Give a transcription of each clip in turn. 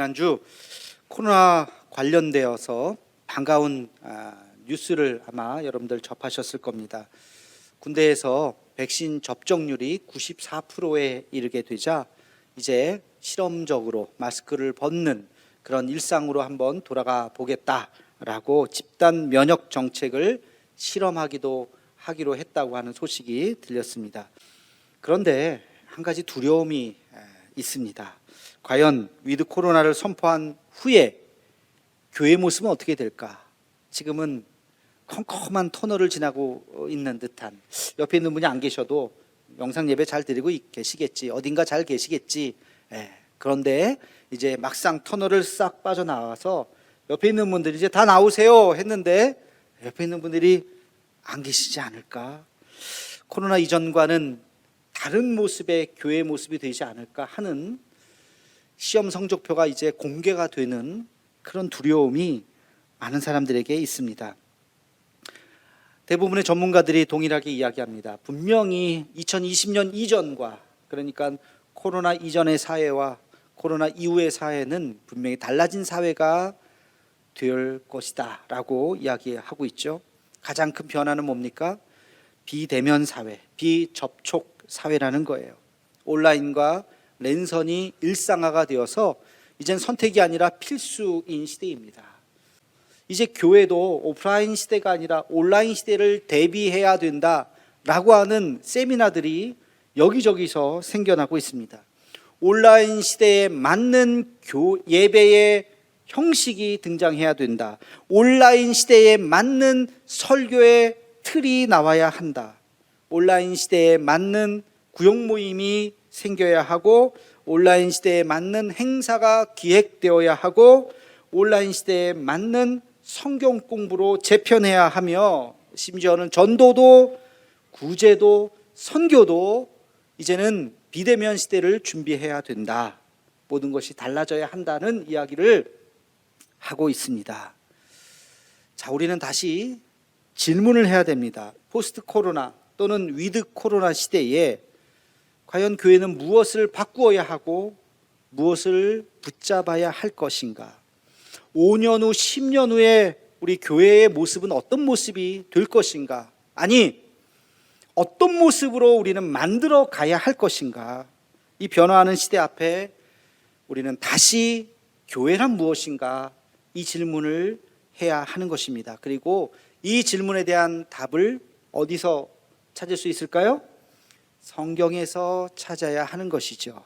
지난주 코로나 관련되어서 반가운 아, 뉴스를 아마 여러분들 접하셨을 겁니다. 군대에서 백신 접종률이 94%에 이르게 되자 이제 실험적으로 마스크를 벗는 그런 일상으로 한번 돌아가 보겠다라고 집단 면역 정책을 실험하기도 하기로 했다고 하는 소식이 들렸습니다. 그런데 한 가지 두려움이 에, 있습니다. 과연 위드 코로나를 선포한 후에 교회 모습은 어떻게 될까? 지금은 컴컴한 터널을 지나고 있는 듯한 옆에 있는 분이 안 계셔도 영상 예배 잘 드리고 있- 계시겠지 어딘가 잘 계시겠지 예, 그런데 이제 막상 터널을 싹 빠져나와서 옆에 있는 분들이 이제 다 나오세요 했는데 옆에 있는 분들이 안 계시지 않을까 코로나 이전과는 다른 모습의 교회 모습이 되지 않을까 하는 시험 성적표가 이제 공개가 되는 그런 두려움이 많은 사람들에게 있습니다. 대부분의 전문가들이 동일하게 이야기합니다. 분명히 2020년 이전과 그러니까 코로나 이전의 사회와 코로나 이후의 사회는 분명히 달라진 사회가 될 것이다 라고 이야기하고 있죠. 가장 큰 변화는 뭡니까? 비대면 사회, 비접촉 사회라는 거예요. 온라인과 랜선이 일상화가 되어서 이젠 선택이 아니라 필수인 시대입니다. 이제 교회도 오프라인 시대가 아니라 온라인 시대를 대비해야 된다라고 하는 세미나들이 여기저기서 생겨나고 있습니다. 온라인 시대에 맞는 교 예배의 형식이 등장해야 된다. 온라인 시대에 맞는 설교의 틀이 나와야 한다. 온라인 시대에 맞는 구역 모임이 생겨야 하고 온라인 시대에 맞는 행사가 기획되어야 하고 온라인 시대에 맞는 성경 공부로 재편해야 하며 심지어는 전도도 구제도 선교도 이제는 비대면 시대를 준비해야 된다. 모든 것이 달라져야 한다는 이야기를 하고 있습니다. 자, 우리는 다시 질문을 해야 됩니다. 포스트 코로나 또는 위드 코로나 시대에 과연 교회는 무엇을 바꾸어야 하고 무엇을 붙잡아야 할 것인가? 5년 후, 10년 후에 우리 교회의 모습은 어떤 모습이 될 것인가? 아니, 어떤 모습으로 우리는 만들어 가야 할 것인가? 이 변화하는 시대 앞에 우리는 다시 교회란 무엇인가? 이 질문을 해야 하는 것입니다. 그리고 이 질문에 대한 답을 어디서 찾을 수 있을까요? 성경에서 찾아야 하는 것이죠.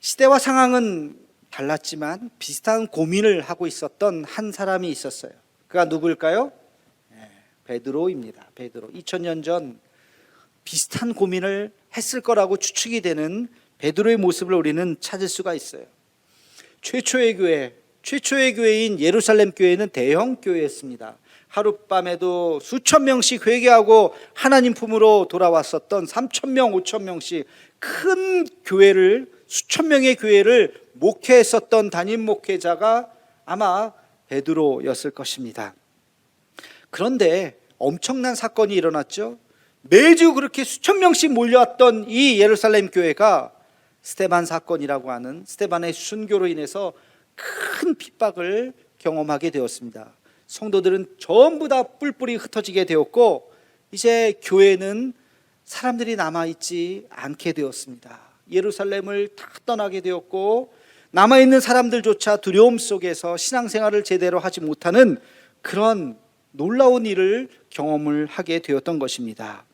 시대와 상황은 달랐지만 비슷한 고민을 하고 있었던 한 사람이 있었어요. 그가 누구일까요? 네, 베드로입니다. 베드로. 2000년 전 비슷한 고민을 했을 거라고 추측이 되는 베드로의 모습을 우리는 찾을 수가 있어요. 최초의 교회, 최초의 교회인 예루살렘 교회는 대형 교회였습니다. 하룻밤에도 수천 명씩 회개하고 하나님 품으로 돌아왔었던 3천 명, 5천 명씩 큰 교회를 수천 명의 교회를 목회했었던 담임 목회자가 아마 베드로였을 것입니다. 그런데 엄청난 사건이 일어났죠. 매주 그렇게 수천 명씩 몰려왔던 이 예루살렘 교회가 스테반 사건이라고 하는 스테반의 순교로 인해서 큰 핍박을 경험하게 되었습니다. 성도들은 전부 다 뿔뿔이 흩어지게 되었고 이제 교회는 사람들이 남아 있지 않게 되었습니다. 예루살렘을 다 떠나게 되었고 남아 있는 사람들조차 두려움 속에서 신앙생활을 제대로 하지 못하는 그런 놀라운 일을 경험을 하게 되었던 것입니다.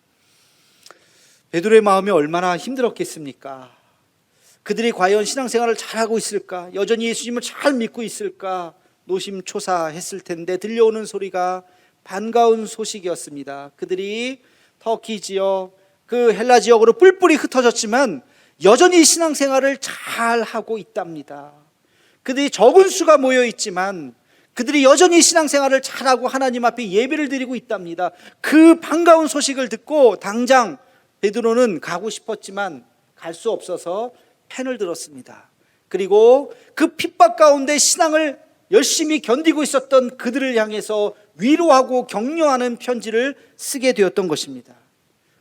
베드로의 마음이 얼마나 힘들었겠습니까? 그들이 과연 신앙생활을 잘하고 있을까? 여전히 예수님을 잘 믿고 있을까? 노심초사했을 텐데 들려오는 소리가 반가운 소식이었습니다. 그들이 터키 지역, 그 헬라 지역으로 뿔뿔이 흩어졌지만 여전히 신앙생활을 잘 하고 있답니다. 그들이 적은 수가 모여 있지만 그들이 여전히 신앙생활을 잘하고 하나님 앞에 예배를 드리고 있답니다. 그 반가운 소식을 듣고 당장 베드로는 가고 싶었지만 갈 수 없어서 펜을 들었습니다. 그리고 그 핍박 가운데 신앙을 열심히 견디고 있었던 그들을 향해서 위로하고 격려하는 편지를 쓰게 되었던 것입니다.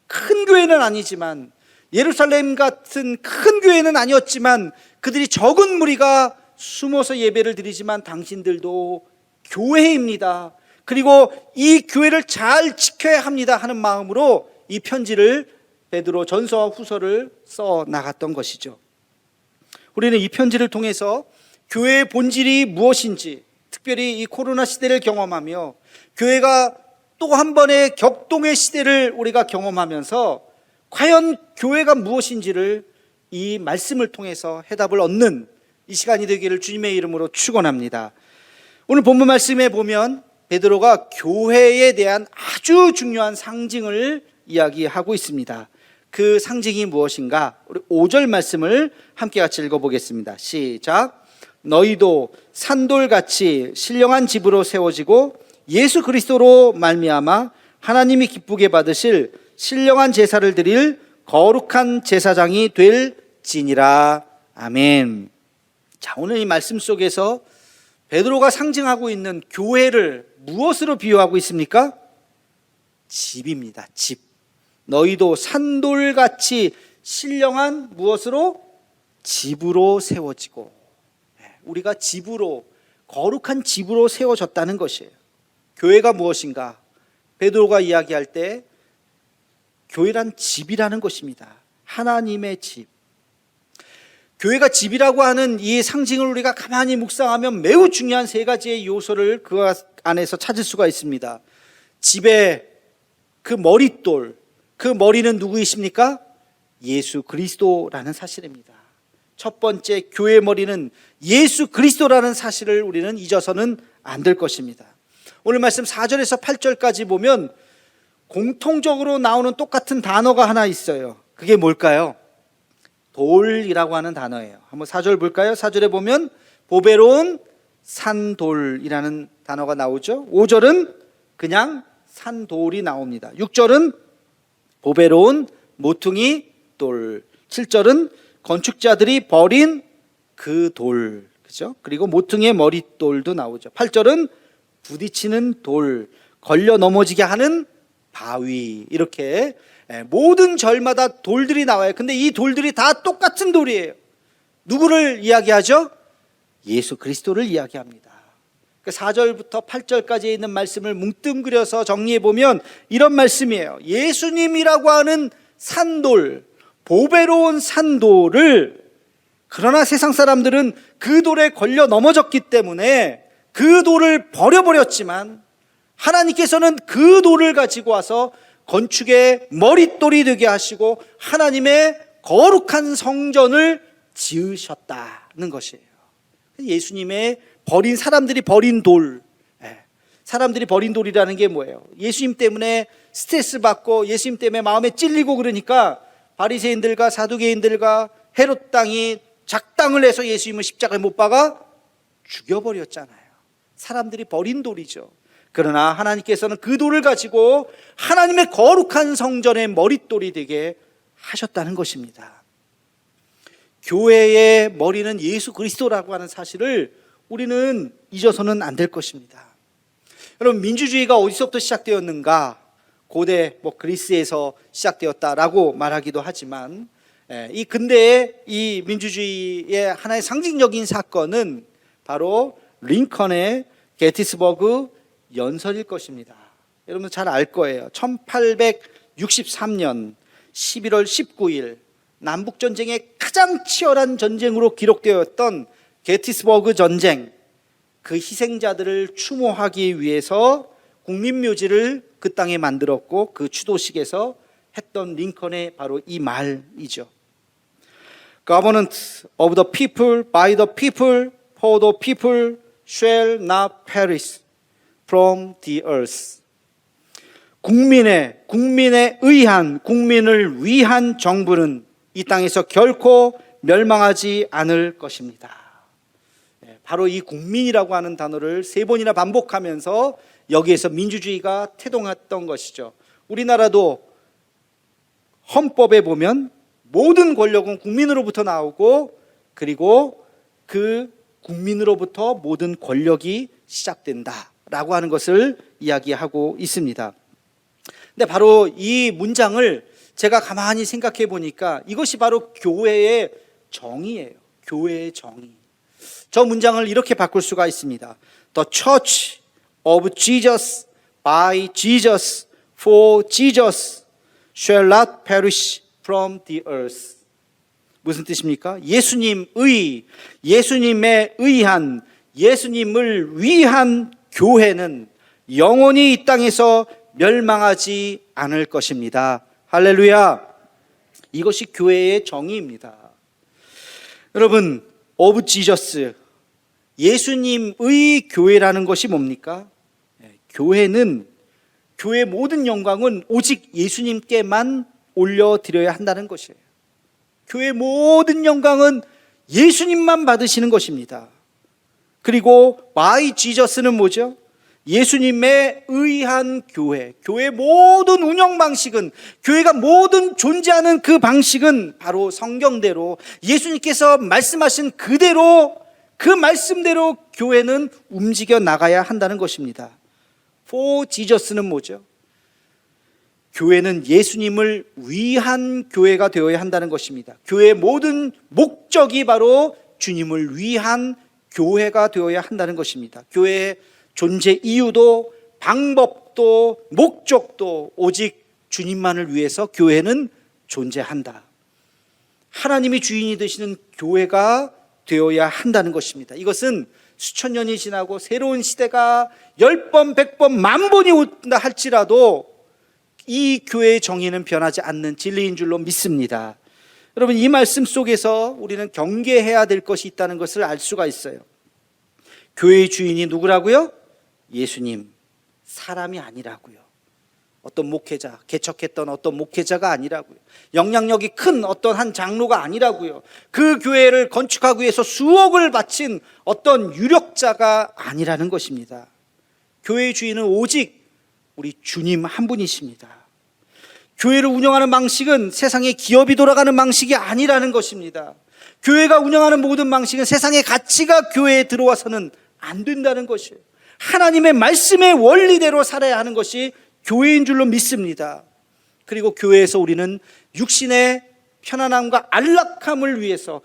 큰 교회는 아니지만 예루살렘 같은 큰 교회는 아니었지만 그들이 적은 무리가 숨어서 예배를 드리지만 당신들도 교회입니다. 그리고 이 교회를 잘 지켜야 합니다 하는 마음으로 이 편지를 베드로 전서와 후서를 써 나갔던 것이죠. 우리는 이 편지를 통해서 교회의 본질이 무엇인지 특별히 이 코로나 시대를 경험하며 교회가 또 한 번의 격동의 시대를 우리가 경험하면서 과연 교회가 무엇인지를 이 말씀을 통해서 해답을 얻는 이 시간이 되기를 주님의 이름으로 축원합니다. 오늘 본문 말씀에 보면 베드로가 교회에 대한 아주 중요한 상징을 이야기하고 있습니다. 그 상징이 무엇인가? 우리 5절 말씀을 함께 같이 읽어보겠습니다. 시작. 너희도 산돌같이 신령한 집으로 세워지고 예수 그리스도로 말미암아 하나님이 기쁘게 받으실 신령한 제사를 드릴 거룩한 제사장이 될 지니라. 아멘. 자, 오늘 이 말씀 속에서 베드로가 상징하고 있는 교회를 무엇으로 비유하고 있습니까? 집입니다. 집. 너희도 산돌같이 신령한 무엇으로 집으로 세워지고 예, 우리가 집으로 거룩한 집으로 세워졌다는 것이에요. 교회가 무엇인가? 베드로가 이야기할 때 교회란 집이라는 것입니다. 하나님의 집. 교회가 집이라고 하는 이 상징을 우리가 가만히 묵상하면 매우 중요한 세 가지의 요소를 그 안에서 찾을 수가 있습니다. 집의 그 머릿돌, 그 머리는 누구이십니까? 예수 그리스도라는 사실입니다. 첫 번째 교회 머리는 예수 그리스도라는 사실을 우리는 잊어서는 안 될 것입니다. 오늘 말씀 4절에서 8절까지 보면 공통적으로 나오는 똑같은 단어가 하나 있어요. 그게 뭘까요? 돌이라고 하는 단어예요. 한번 4절 볼까요? 4절에 보면 보배로운 산돌이라는 단어가 나오죠. 5절은 그냥 산돌이 나옵니다. 6절은 보배로운 모퉁이 돌. 7절은 건축자들이 버린 그 돌. 그죠? 그리고 모퉁이의 머릿돌도 나오죠. 8절은 부딪히는 돌, 걸려 넘어지게 하는 바위. 이렇게 예, 모든 절마다 돌들이 나와요. 근데 이 돌들이 다 똑같은 돌이에요. 누구를 이야기하죠? 예수 그리스도를 이야기합니다. 그 4절부터 8절까지 있는 말씀을 뭉뚱그려서 정리해 보면 이런 말씀이에요. 예수님이라고 하는 산돌, 보배로운 산돌을 그러나 세상 사람들은 그 돌에 걸려 넘어졌기 때문에 그 돌을 버려버렸지만 하나님께서는 그 돌을 가지고 와서 건축의 머릿돌이 되게 하시고 하나님의 거룩한 성전을 지으셨다는 것이에요. 예수님의 버린 사람들이 버린 돌, 예. 사람들이 버린 돌이라는 게 뭐예요? 예수님 때문에 스트레스 받고 예수님 때문에 마음에 찔리고 그러니까 바리새인들과 사두개인들과 헤롯 땅이 작당을 해서 예수님을 십자가에 못 박아 죽여버렸잖아요. 사람들이 버린 돌이죠. 그러나 하나님께서는 그 돌을 가지고 하나님의 거룩한 성전의 머릿돌이 되게 하셨다는 것입니다. 교회의 머리는 예수 그리스도라고 하는 사실을 우리는 잊어서는 안 될 것입니다. 여러분 민주주의가 어디서부터 시작되었는가? 고대 뭐 그리스에서 시작되었다라고 말하기도 하지만 예, 이 근대의 이 민주주의의 하나의 상징적인 사건은 바로 링컨의 게티스버그 연설일 것입니다. 여러분 잘 알 거예요. 1863년 11월 19일 남북 전쟁의 가장 치열한 전쟁으로 기록되었던 게티스버그 전쟁 그 희생자들을 추모하기 위해서 국민묘지를 그 땅에 만들었고 그 추도식에서 했던 링컨의 바로 이 말이죠. Government of the people, by the people, for the people shall not perish from the earth. 국민의 국민에 의한 국민을 위한 정부는 이 땅에서 결코 멸망하지 않을 것입니다. 네, 바로 이 국민이라고 하는 단어를 세 번이나 반복하면서 여기에서 민주주의가 태동했던 것이죠. 우리나라도 헌법에 보면 모든 권력은 국민으로부터 나오고 그리고 그 국민으로부터 모든 권력이 시작된다라고 하는 것을 이야기하고 있습니다. 근데 바로 이 문장을 제가 가만히 생각해 보니까 이것이 바로 교회의 정의예요. 교회의 정의. 저 문장을 이렇게 바꿀 수가 있습니다. The church of Jesus by Jesus for Jesus shall not perish from the earth. 무슨 뜻입니까? 예수님의 예수님에 의한 예수님을 위한 교회는 영원히 이 땅에서 멸망하지 않을 것입니다. 할렐루야. 이것이 교회의 정의입니다. 여러분, 오브 지저스 예수님의 교회라는 것이 뭡니까? 예, 교회는 교회 모든 영광은 오직 예수님께만 올려드려야 한다는 것이에요. 교회 모든 영광은 예수님만 받으시는 것입니다. 그리고 마이 지저스는 뭐죠? 예수님에 의한 교회, 교회 모든 운영 방식은 교회가 모든 존재하는 그 방식은 바로 성경대로 예수님께서 말씀하신 그대로 그 말씀대로 교회는 움직여 나가야 한다는 것입니다. For Jesus는 뭐죠? 교회는 예수님을 위한 교회가 되어야 한다는 것입니다. 교회의 모든 목적이 바로 주님을 위한 교회가 되어야 한다는 것입니다. 교회의 존재 이유도 방법도 목적도 오직 주님만을 위해서 교회는 존재한다. 하나님이 주인이 되시는 교회가 되어야 한다는 것입니다. 이것은 수천 년이 지나고 새로운 시대가 열 번, 백 번, 만 번이 온다 할지라도 이 교회의 정의는 변하지 않는 진리인 줄로 믿습니다. 여러분 이 말씀 속에서 우리는 경계해야 될 것이 있다는 것을 알 수가 있어요. 교회의 주인이 누구라고요? 예수님, 사람이 아니라고요. 어떤 목회자, 개척했던 어떤 목회자가 아니라고요. 영향력이 큰 어떤 한 장로가 아니라고요. 그 교회를 건축하기 위해서 수억을 바친 어떤 유력자가 아니라는 것입니다. 교회의 주인은 오직 우리 주님 한 분이십니다. 교회를 운영하는 방식은 세상의 기업이 돌아가는 방식이 아니라는 것입니다. 교회가 운영하는 모든 방식은 세상의 가치가 교회에 들어와서는 안 된다는 것이에요. 하나님의 말씀의 원리대로 살아야 하는 것이 교회인 줄로 믿습니다. 그리고 교회에서 우리는 육신의 편안함과 안락함을 위해서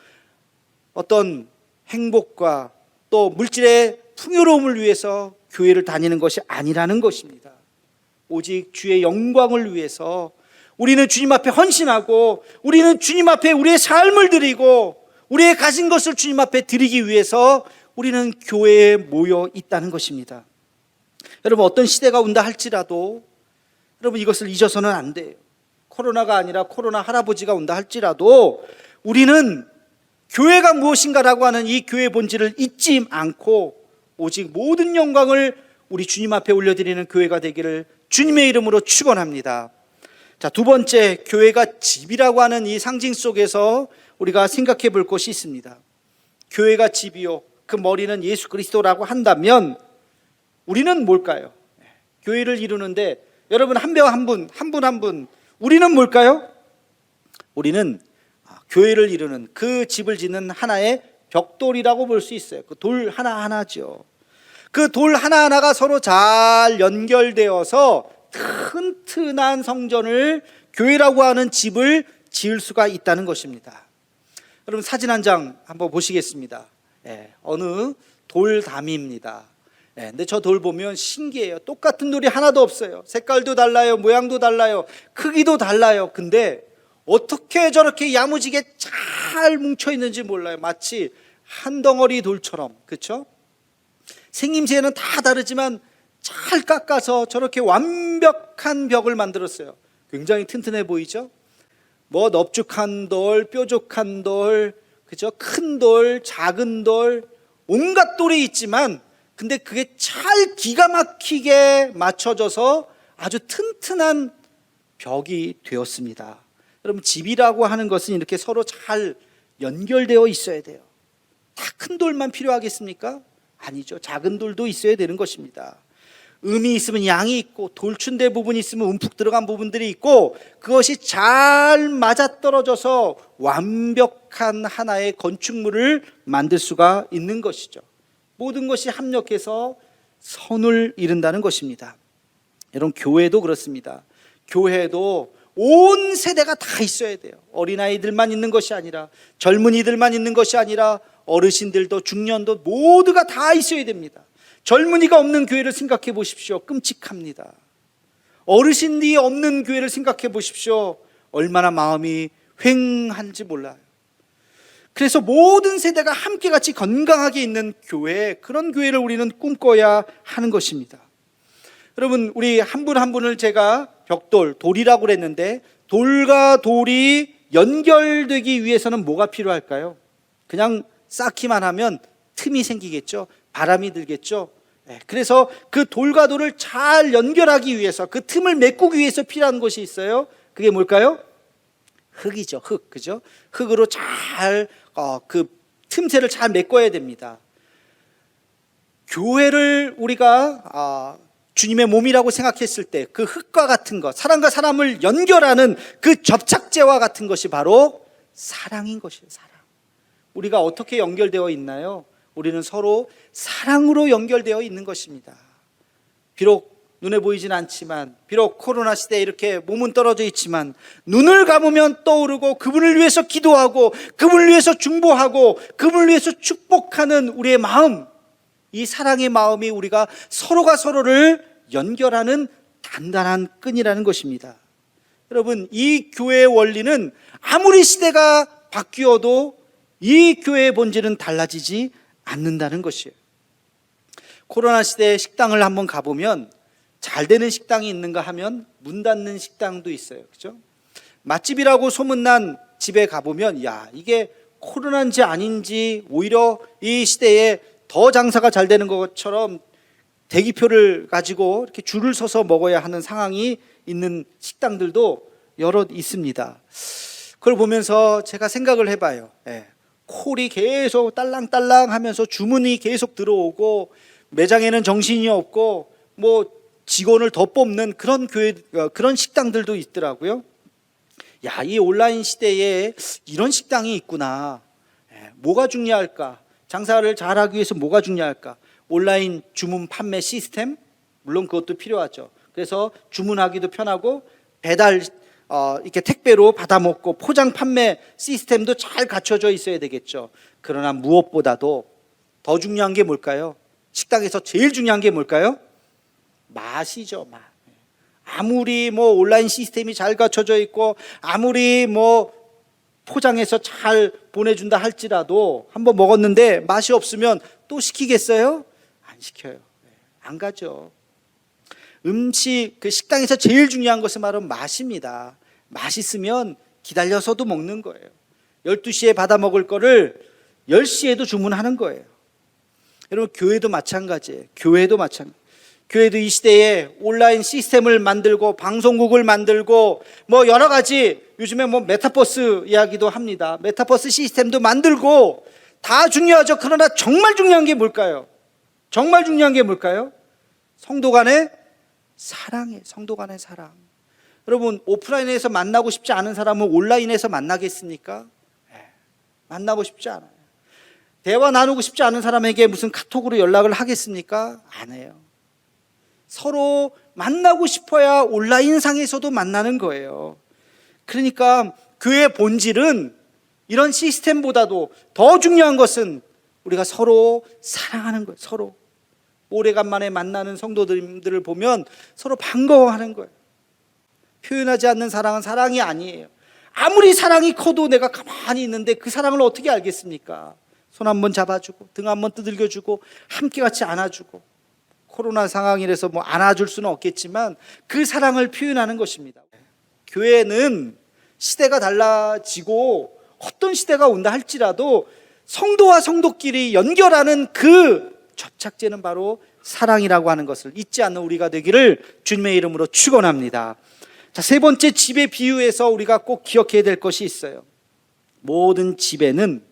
어떤 행복과 또 물질의 풍요로움을 위해서 교회를 다니는 것이 아니라는 것입니다. 오직 주의 영광을 위해서 우리는 주님 앞에 헌신하고 우리는 주님 앞에 우리의 삶을 드리고 우리의 가진 것을 주님 앞에 드리기 위해서 우리는 교회에 모여 있다는 것입니다. 여러분 어떤 시대가 온다 할지라도 여러분 이것을 잊어서는 안 돼요. 코로나가 아니라 코로나 할아버지가 온다 할지라도 우리는 교회가 무엇인가라고 하는 이 교회 본질을 잊지 않고 오직 모든 영광을 우리 주님 앞에 올려드리는 교회가 되기를 주님의 이름으로 축원합니다. 자, 두 번째 교회가 집이라고 하는 이 상징 속에서 우리가 생각해 볼 것이 있습니다. 교회가 집이요. 그 머리는 예수 그리스도라고 한다면 우리는 뭘까요? 교회를 이루는데 여러분 한 명 한 분, 한 분 한 분, 우리는 뭘까요? 우리는 아, 교회를 이루는 그 집을 짓는 하나의 벽돌이라고 볼 수 있어요. 그 돌 하나하나죠. 그 돌 하나하나가 서로 잘 연결되어서 튼튼한 성전을 교회라고 하는 집을 지을 수가 있다는 것입니다. 여러분 사진 한 장 한번 보시겠습니다. 예, 어느 돌담입니다. 예, 근데 저 돌 보면 신기해요. 똑같은 돌이 하나도 없어요. 색깔도 달라요, 모양도 달라요, 크기도 달라요. 근데 어떻게 저렇게 야무지게 잘 뭉쳐 있는지 몰라요. 마치 한 덩어리 돌처럼, 그렇죠? 생김새는 다 다르지만 잘 깎아서 저렇게 완벽한 벽을 만들었어요. 굉장히 튼튼해 보이죠? 뭐 넙죽한 돌, 뾰족한 돌, 그죠? 큰 돌, 작은 돌, 온갖 돌이 있지만 근데 그게 잘 기가 막히게 맞춰져서 아주 튼튼한 벽이 되었습니다. 여러분 집이라고 하는 것은 이렇게 서로 잘 연결되어 있어야 돼요. 다 큰 돌만 필요하겠습니까? 아니죠. 작은 돌도 있어야 되는 것입니다. 음이 있으면 양이 있고 돌춘대 부분이 있으면 움푹 들어간 부분들이 있고 그것이 잘 맞아떨어져서 완벽한 하나의 건축물을 만들 수가 있는 것이죠. 모든 것이 합력해서 선을 이룬다는 것입니다. 여러분 교회도 그렇습니다. 교회도 온 세대가 다 있어야 돼요. 어린아이들만 있는 것이 아니라 젊은이들만 있는 것이 아니라 어르신들도 중년도 모두가 다 있어야 됩니다. 젊은이가 없는 교회를 생각해 보십시오. 끔찍합니다. 어르신이 없는 교회를 생각해 보십시오. 얼마나 마음이 휑한지 몰라요. 그래서 모든 세대가 함께 같이 건강하게 있는 교회, 그런 교회를 우리는 꿈꿔야 하는 것입니다. 여러분, 우리 한분한 분을 제가 벽돌, 돌이라고 그랬는데, 돌과 돌이 연결되기 위해서는 뭐가 필요할까요? 그냥 쌓기만 하면 틈이 생기겠죠. 바람이 들겠죠. 네, 그래서 그 돌과 돌을 잘 연결하기 위해서 그 틈을 메꾸기 위해서 필요한 것이 있어요. 그게 뭘까요? 흙이죠. 흙. 그죠? 흙으로 잘, 어, 그 틈새를 잘 메꿔야 됩니다. 교회를 우리가, 아, 주님의 몸이라고 생각했을 때 그 흙과 같은 것, 사람과 사람을 연결하는 그 접착제와 같은 것이 바로 사랑인 것이에요. 사랑. 우리가 어떻게 연결되어 있나요? 우리는 서로 사랑으로 연결되어 있는 것입니다. 비록 눈에 보이진 않지만, 비록 코로나 시대에 이렇게 몸은 떨어져 있지만, 눈을 감으면 떠오르고, 그분을 위해서 기도하고, 그분을 위해서 중보하고, 그분을 위해서 축복하는 우리의 마음, 이 사랑의 마음이 우리가 서로가 서로를 연결하는 단단한 끈이라는 것입니다. 여러분, 이 교회의 원리는 아무리 시대가 바뀌어도 이 교회의 본질은 달라지지 않는다는 것이에요. 코로나 시대에 식당을 한번 가보면 잘 되는 식당이 있는가 하면 문 닫는 식당도 있어요. 그죠? 맛집이라고 소문난 집에 가보면 야, 이게 코로나인지 아닌지 오히려 이 시대에 더 장사가 잘 되는 것처럼 대기표를 가지고 이렇게 줄을 서서 먹어야 하는 상황이 있는 식당들도 여러 있습니다. 그걸 보면서 제가 생각을 해봐요. 예. 콜이 계속 딸랑딸랑 하면서 주문이 계속 들어오고 매장에는 정신이 없고 뭐 직원을 더 뽑는 그런 교회 어, 그런 식당들도 있더라고요. 야, 이 온라인 시대에 이런 식당이 있구나. 예, 뭐가 중요할까? 장사를 잘하기 위해서 뭐가 중요할까? 온라인 주문 판매 시스템 물론 그것도 필요하죠. 그래서 주문하기도 편하고 배달 어, 이렇게 택배로 받아 먹고 포장 판매 시스템도 잘 갖춰져 있어야 되겠죠. 그러나 무엇보다도 더 중요한 게 뭘까요? 식당에서 제일 중요한 게 뭘까요? 맛이죠, 맛. 아무리 뭐 온라인 시스템이 잘 갖춰져 있고 아무리 뭐 포장해서 잘 보내준다 할지라도 한번 먹었는데 맛이 없으면 또 시키겠어요? 안 시켜요. 안 가죠. 음식 그 식당에서 제일 중요한 것은 바로 맛입니다. 맛있으면 기다려서도 먹는 거예요. 12시에 받아 먹을 거를 10시에도 주문하는 거예요. 여러분 교회도 마찬가지예요. 교회도 마찬가지. 교회도 이 시대에 온라인 시스템을 만들고 방송국을 만들고 뭐 여러 가지 요즘에 뭐 메타버스 이야기도 합니다. 메타버스 시스템도 만들고 다 중요하죠. 그러나 정말 중요한 게 뭘까요? 정말 중요한 게 뭘까요? 성도 간의 사랑이에요. 성도 간의 사랑. 여러분 오프라인에서 만나고 싶지 않은 사람은 온라인에서 만나겠습니까? 네, 만나고 싶지 않아요. 대화 나누고 싶지 않은 사람에게 무슨 카톡으로 연락을 하겠습니까? 안 해요. 서로 만나고 싶어야 온라인상에서도 만나는 거예요. 그러니까 교회 본질은 이런 시스템보다도 더 중요한 것은 우리가 서로 사랑하는 거예요. 서로. 오래간만에 만나는 성도들을 보면 서로 반가워하는 거예요. 표현하지 않는 사랑은 사랑이 아니에요. 아무리 사랑이 커도 내가 가만히 있는데 그 사랑을 어떻게 알겠습니까? 손 한번 잡아주고 등 한번 두들겨주고 함께 같이 안아주고 코로나 상황이라서 뭐 안아줄 수는 없겠지만 그 사랑을 표현하는 것입니다. 교회는 시대가 달라지고 어떤 시대가 온다 할지라도 성도와 성도끼리 연결하는 그 접착제는 바로 사랑이라고 하는 것을 잊지 않는 우리가 되기를 주님의 이름으로 축원합니다. 자, 세 번째 집의 비유에서 우리가 꼭 기억해야 될 것이 있어요. 모든 집에는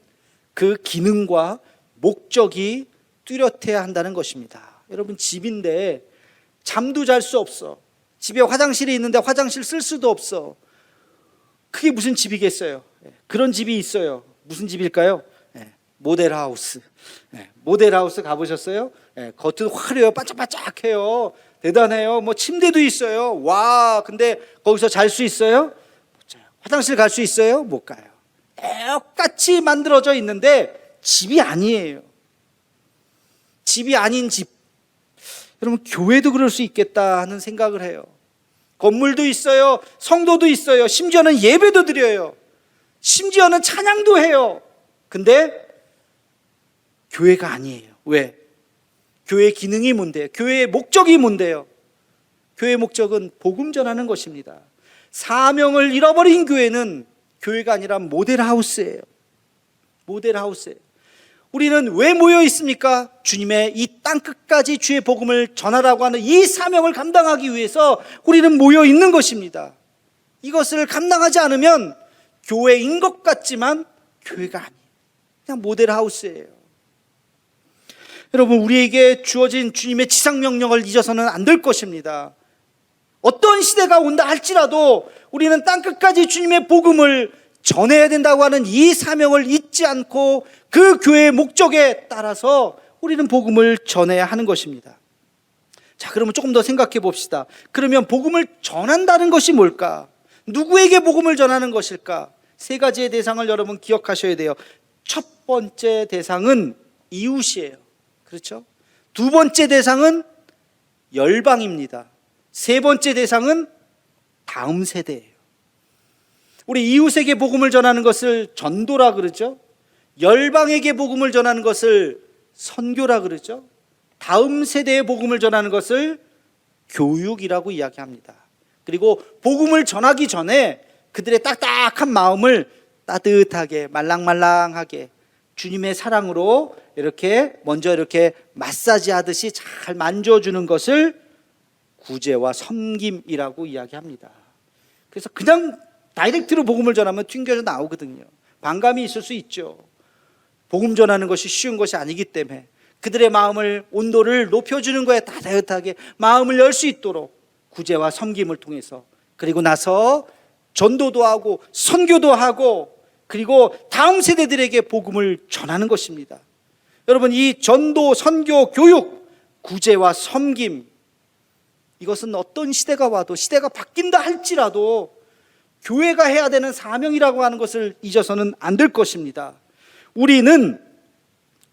그 기능과 목적이 뚜렷해야 한다는 것입니다. 여러분 집인데 잠도 잘 수 없어. 집에 화장실이 있는데 화장실 쓸 수도 없어. 그게 무슨 집이겠어요? 예, 그런 집이 있어요. 무슨 집일까요? 예, 모델 하우스. 예, 모델 하우스 가보셨어요? 겉은 화려해요. 반짝반짝해요. 대단해요. 뭐 침대도 있어요. 와, 근데 거기서 잘 수 있어요? 못 자요. 화장실 갈 수 있어요? 못 가요. 똑같이 만들어져 있는데 집이 아니에요. 집이 아닌 집. 여러분, 교회도 그럴 수 있겠다 하는 생각을 해요. 건물도 있어요. 성도도 있어요. 심지어는 예배도 드려요. 심지어는 찬양도 해요. 근데 교회가 아니에요. 왜? 교회 기능이 뭔데요? 교회의 목적이 뭔데요? 교회의 목적은 복음 전하는 것입니다. 사명을 잃어버린 교회는 교회가 아니라 모델하우스예요. 모델하우스예요. 우리는 왜 모여 있습니까? 주님의 이 땅 끝까지 주의 복음을 전하라고 하는 이 사명을 감당하기 위해서 우리는 모여 있는 것입니다. 이것을 감당하지 않으면 교회인 것 같지만 교회가 아니에요. 그냥 모델하우스예요. 여러분, 우리에게 주어진 주님의 지상 명령을 잊어서는 안 될 것입니다. 어떤 시대가 온다 할지라도 우리는 땅 끝까지 주님의 복음을 전해야 된다고 하는 이 사명을 잊지 않고 그 교회의 목적에 따라서 우리는 복음을 전해야 하는 것입니다. 자, 그러면 조금 더 생각해 봅시다. 그러면 복음을 전한다는 것이 뭘까? 누구에게 복음을 전하는 것일까? 세 가지의 대상을 여러분 기억하셔야 돼요. 첫 번째 대상은 이웃이에요. 그렇죠? 두 번째 대상은 열방입니다. 세 번째 대상은 다음 세대예요. 우리 이웃에게 복음을 전하는 것을 전도라 그러죠. 열방에게 복음을 전하는 것을 선교라 그러죠. 다음 세대의 복음을 전하는 것을 교육이라고 이야기합니다. 그리고 복음을 전하기 전에 그들의 딱딱한 마음을 따뜻하게 말랑말랑하게 주님의 사랑으로 이렇게 먼저 이렇게 마사지 하듯이 잘 만져주는 것을 구제와 섬김이라고 이야기합니다. 그래서 그냥 다이렉트로 복음을 전하면 튕겨져 나오거든요. 반감이 있을 수 있죠. 복음 전하는 것이 쉬운 것이 아니기 때문에 그들의 마음을 온도를 높여주는 거에 따뜻하게 마음을 열 수 있도록 구제와 섬김을 통해서 그리고 나서 전도도 하고 선교도 하고 그리고 다음 세대들에게 복음을 전하는 것입니다. 여러분 이 전도, 선교, 교육, 구제와 섬김 이것은 어떤 시대가 와도 시대가 바뀐다 할지라도 교회가 해야 되는 사명이라고 하는 것을 잊어서는 안 될 것입니다. 우리는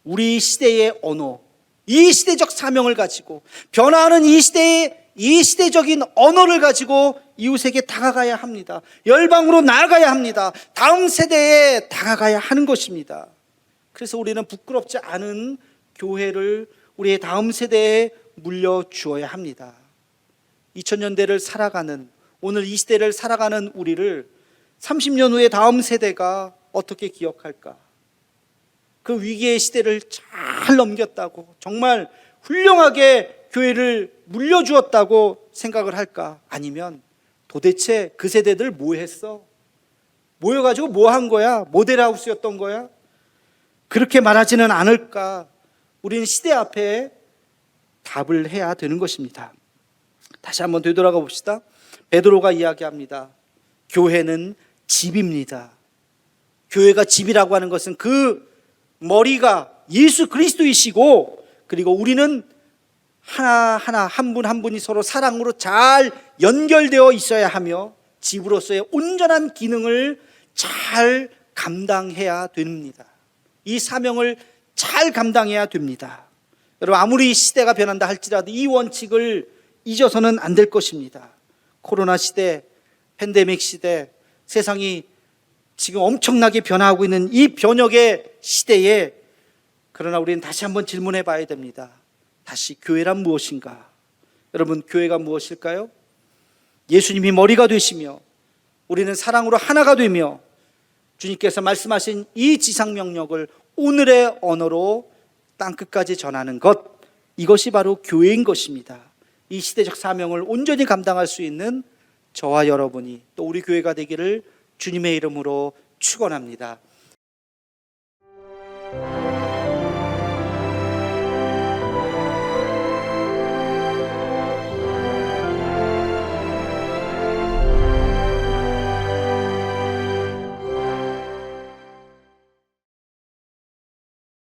우리 시대의 언어, 이 시대적 사명을 가지고 변화하는 이 시대의 이 시대적인 언어를 가지고 이웃에게 다가가야 합니다. 열방으로 나아가야 합니다. 다음 세대에 다가가야 하는 것입니다. 그래서 우리는 부끄럽지 않은 교회를 우리의 다음 세대에 물려주어야 합니다. 2000년대를 살아가는 오늘 이 시대를 살아가는 우리를 30년 후에 다음 세대가 어떻게 기억할까? 그 위기의 시대를 잘 넘겼다고 정말 훌륭하게 교회를 물려주었다고 생각을 할까? 아니면 도대체 그 세대들 뭐 했어? 모여가지고 뭐 한 거야? 모델하우스였던 거야? 그렇게 말하지는 않을까? 우리는 시대 앞에 답을 해야 되는 것입니다. 다시 한번 되돌아가 봅시다. 베드로가 이야기합니다. 교회는 집입니다. 교회가 집이라고 하는 것은 그 머리가 예수 그리스도이시고 그리고 우리는 하나하나 한분한 분이 서로 사랑으로 잘 연결되어 있어야 하며 집으로서의 온전한 기능을 잘 감당해야 됩니다. 이 사명을 잘 감당해야 됩니다. 여러분 아무리 시대가 변한다 할지라도 이 원칙을 잊어서는 안 될 것입니다. 코로나 시대, 팬데믹 시대, 세상이 지금 엄청나게 변화하고 있는 이 변혁의 시대에 그러나 우리는 다시 한번 질문해 봐야 됩니다. 다시 교회란 무엇인가? 여러분, 교회가 무엇일까요? 예수님이 머리가 되시며 우리는 사랑으로 하나가 되며 주님께서 말씀하신 이 지상 명령을 오늘의 언어로 땅 끝까지 전하는 것 이것이 바로 교회인 것입니다. 이 시대적 사명을 온전히 감당할 수 있는 저와 여러분이 또 우리 교회가 되기를 주님의 이름으로 축원합니다.